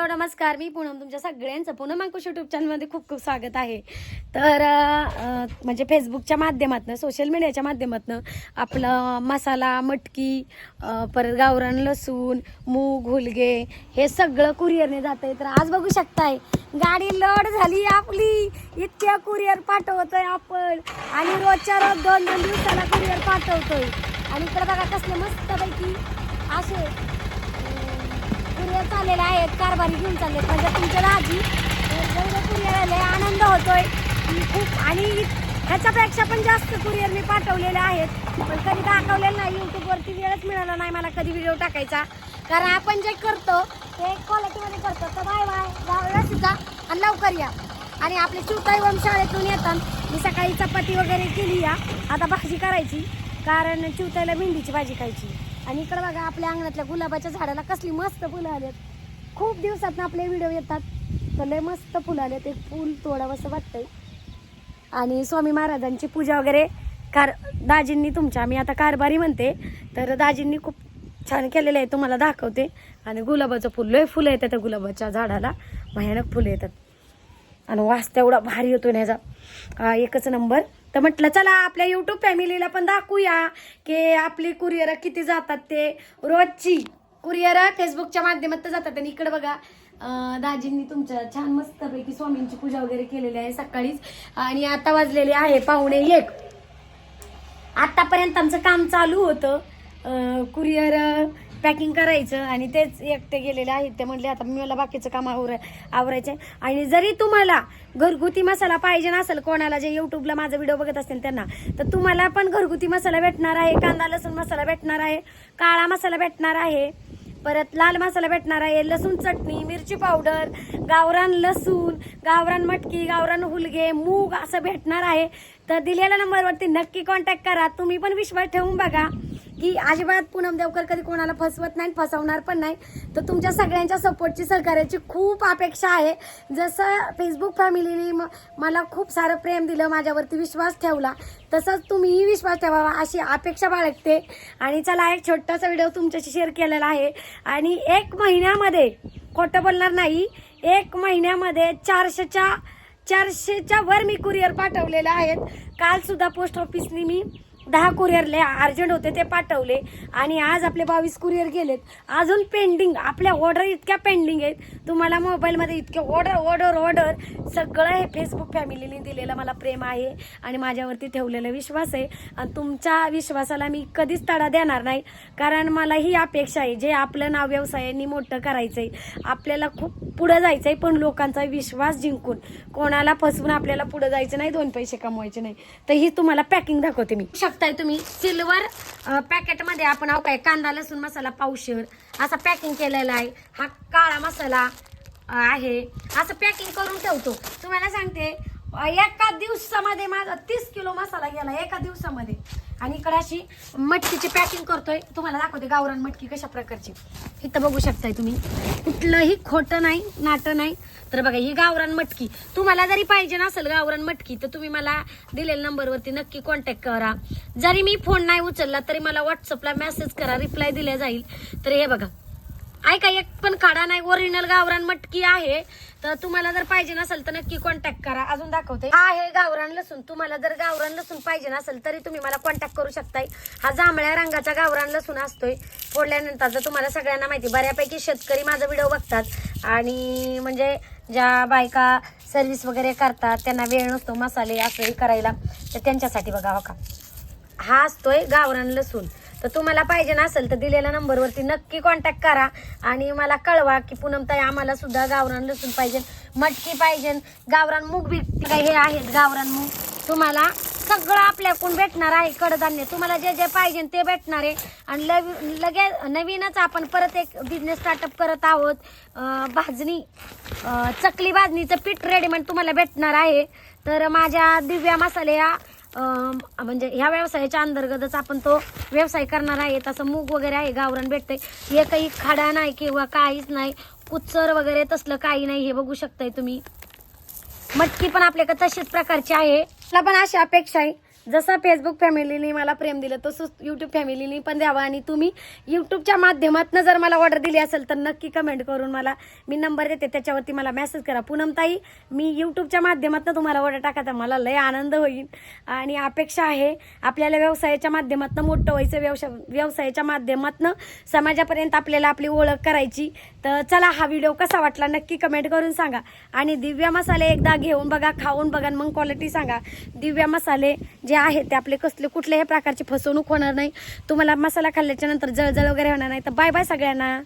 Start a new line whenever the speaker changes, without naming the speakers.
Hello नमस्कार. मी पूनम तुमच्या सगळ्यांचं पूनम अंकुश युट्यूब चॅनलमध्ये खूप खूप स्वागत आहे. तर म्हणजे फेसबुकच्या माध्यमातून सोशल मीडियाच्या माध्यमातून आपलं मसाला मटकी परत गावरान लसूण मूग हुलगे हे सगळं कुरिअरने जात आहे तर आज बघू शकताय गाडी लोड झाली आपली. इतक्या कुरिअर पाठवतोय आपण. आणि रोजच्या रोज दोन दोन दिवसाला कुरिअर पाठवतोय. आणि इकडे बघा कसले मस्तपैकी असे कुरिअर चाललेले आहेत कारभारी घेऊन चालले. म्हणजे तुमच्या दाजी जेवढे कुरिअर आले आनंद होतोय. की खूप आणि ह्याच्यापेक्षा पण जास्त कुरिअर मी पाठवलेले आहेत. पण कधी दाखवलेलं नाही यूट्यूबवरती वेळच मिळाला नाही मला कधी व्हिडिओ टाकायचा. कारण आपण जे करतो ते क्वालिटीमध्ये करतो. तर बाय बाय. जा सुद्धा आणि लवकर या. आणि आपले शिवताई शाळेतून येतात. मी सकाळी चपाती वगैरे केली या. आता भाजी करायची. कारण चिवताईला भेंडीची भाजी खायची. आणि इकडं बघा आपल्या अंगणातल्या गुलाबाच्या झाडाला कसली मस्त फुलं आलेत. खूप दिवसात आपले व्हिडिओ येतात. तर लय मस्त फुलं आलेत. एक फुल तोडावंसं वाटतंय. आणि स्वामी महाराजांची पूजा वगैरे कार दाजींनी तुमच्या मी आता कारभारी म्हणते तर दाजींनी खूप छान केलेलं आहे तुम्हाला दाखवते. आणि गुलाबाचं फुल लय फुलं येतात त्या गुलाबाच्या झाडाला. भयानक फुलं येतात. आणि वास तेवढा भारी येतो ह्याचा. एकच नंबर. तर म्हटलं चला आपल्या युट्यूब फॅमिलीला पण दाखवूया की आपली कुरिअर किती जातात ते. रोजची कुरिअर फेसबुकच्या माध्यमातून जातात. आणि इकडे बघा दाजींनी तुमच्या छान मस्तपैकी स्वामींची पूजा वगैरे केलेली आहे सकाळीच. आणि आता वाजलेले आहे पाहुणे एक. आतापर्यंत आमचं काम चालू होतं. कुरिअर पॅकिंग करायचं आणि तेच एकटे गेलेले आहेत. ते म्हणले आता मला बाकीचं काम आवर आवरायचं आणि जरी तुम्हाला घरगुती मसाला पाहिजे नसेल कोणाला जे युट्यूबला माझा व्हिडिओ बघत असतील त्यांना तर तुम्हाला पण घरगुती मसाला भेटणार आहे कांदा लसूण मसाला भेटणार आहे काळा मसाला भेटणार आहे परत लाल मसाला भेटणार आहे लसूण चटणी मिरची पावडर गावरान लसूण गावरान मटकी गावरान हुलगे मूग असं भेटणार आहे. तर दिलेल्या नंबरवरती नक्की कॉन्टॅक्ट करा. तुम्ही पण विश्वास ठेवून बघा की अजिबात पूनम देवकर कधी कोणाला फसवत नाही फसवणार पण नाही. तर तुमच्या सगळ्यांच्या सपोर्टची सहकार्याची खूप अपेक्षा आहे. जसं फेसबुक फॅमिलीने म- मला खूप सारं प्रेम दिलं माझ्यावरती विश्वास ठेवला तसंच तुम्हीही विश्वास ठेवावा अशी अपेक्षा बाळगते. आणि चला एक छोटासा व्हिडिओ तुमच्याशी शेअर केलेला आहे. आणि एक महिन्यामध्ये खोटं बोलणार नाही एक महिन्यामध्ये चारशेच्या चारशेच्या वर मी कुरिअर पाठवलेले आहेत काल सुद्धा पोस्ट ऑफिसने मी दहा कुरिअरले अर्जंट होते ते पाठवले. आणि आज आपले बावीस कुरिअर गेलेत. अजून पेंडिंग आपल्या ऑर्डर इतक्या पेंडिंग आहेत. तुम्हाला मोबाईलमध्ये इतके ऑर्डर ऑर्डर ऑर्डर सगळं हे फेसबुक फॅमिलीने दिलेलं मला प्रेम आहे. आणि माझ्यावरती ठेवलेला विश्वास आहे. आणि तुमच्या विश्वासाला मी कधीच तडा देणार नाही. कारण मला ही अपेक्षा आहे जे आपलं नाव व्यवसायाने मोठं करायचं आहे आपल्याला खूप पुढं आहे पण लोकांचा विश्वास जिंकून कोणाला फसवून आपल्याला पुढे जायचं नाही दोन पैसे कमवायचे नाही. तर ही तुम्हाला पॅकिंग दाखवते मी. शकताय तुम्ही. सिल्वर पॅकेटमध्ये आपण अहो काय? कांदा लसूण मसाला पावशर. असा पॅकिंग केलेला आहे. हा काळा मसाला आहे. असं पॅकिंग करून ठेवतो. तुम्हाला सांगते एका दिवसामध्ये माझा तीस किलो मसाला गेला एका दिवसामध्ये. आणि इकडे अशी मटकीची पॅकिंग करतोय. तुम्हाला दाखवते गावरान मटकी कशा प्रकारची. इथं बघू शकताय तुम्ही. कुठलंही खोटं नाही नाटं नाही. तर बघा ही गावरान मटकी. तुम्हाला जरी पाहिजे नसेल गावरान मटकी तर तुम्ही मला दिलेल्या नंबरवरती नक्की कॉन्टॅक्ट करा. जरी मी फोन नाही उचलला तरी मला व्हॉट्सअपला मेसेज करा. रिप्लाय दिला जाईल. तर हे बघा ऐका एक पण काढा नाही. ओरिजिनल गावरान मटकी आहे. तर तुम्हाला जर पाहिजे नसेल तर नक्की कॉन्टॅक्ट करा. अजून दाखवते. हा आहे गावरान लसूण. तुम्हाला जर गावरान लसूण पाहिजे नसेल तरी तुम्ही मला कॉन्टॅक्ट करू शकताय. हा जांभळ्या रंगाचा गावरान लसूण असतोय. फोडल्यानंतर जर तुम्हाला सगळ्यांना माहिती बऱ्यापैकी शेतकरी माझा व्हिडिओ बघतात. आणि म्हणजे ज्या बायका सर्व्हिस वगैरे करतात त्यांना वेळ नसतो मसाले असं करायला तर त्यांच्यासाठी बघा हो का? हा असतोय गावरान लसूण. तर तुम्हाला पाहिजे असेल तर दिलेल्या नंबरवरती नक्की कॉन्टॅक्ट करा. आणि मला कळवा की पूनमताई आम्हाला सुद्धा गावरान लसूण पाहिजे. मटकी पाहिजे. गावरान मूग बी हे आहेत गावरान मूग. तुम्हाला सगळं आपल्याकडून भेटणार आहे कडधान्य. तुम्हाला जे जे पाहिजे ते भेटणार आहे. आणि लव- लगे नवीनच आपण परत एक बिझनेस स्टार्टअप करत आहोत. भाजणी. चकली भाजणीचं पीठ रेडीमेड तुम्हाला भेटणार आहे. तर माझ्या दिव्या मसाले या म्हणजे ह्या व्यवसायाच्या अंतर्गतच आपण तो व्यवसाय करणार आहे. तसं मूग वगैरे आहे गावरण भेटते एकही खाडा नाही किंवा काहीच नाही कुचर वगैरे तसलं काही नाही हे बघू शकताय तुम्ही. मटकी पण आपल्याकडे तशीच प्रकारची आहे. मला पण अशी अपेक्षा आहे. जसं फेसबुक फॅमिलीने मला प्रेम दिलं तसंच यूट्यूब फॅमिलीने पण द्यावं. आणि तुम्ही यूट्यूबच्या माध्यमातून जर मला ऑर्डर दिली असेल तर नक्की कमेंट करून मला मी नंबर देते. त्याच्यावरती मला मेसेज करा. पूनमताई मी यूट्यूबच्या माध्यमातून तुम्हाला ऑर्डर टाका तर मला लय आनंद होईल. आणि अपेक्षा आहे आपल्याला व्यवसायाच्या माध्यमातून मोठं व्हायचं व्यवसाय व्यवसायाच्या माध्यमातून समाजापर्यंत आपल्याला आपली ओळख करायची. तर चला हा व्हिडिओ कसा वाटला नक्की कमेंट करून सांगा. आणि दिव्या मसाले एकदा घेऊन बघा खाऊन बघा मग क्वालिटी सांगा. दिव्या मसाले जे आहेत ते आपले कसले कुठल्याही प्रकारची फसवणूक होणार नाही. तुम्हाला मसाला खाल्ल्याच्या नंतर जळजळ वगैरे होणार नाही. तर बाय बाय सगळ्यांना.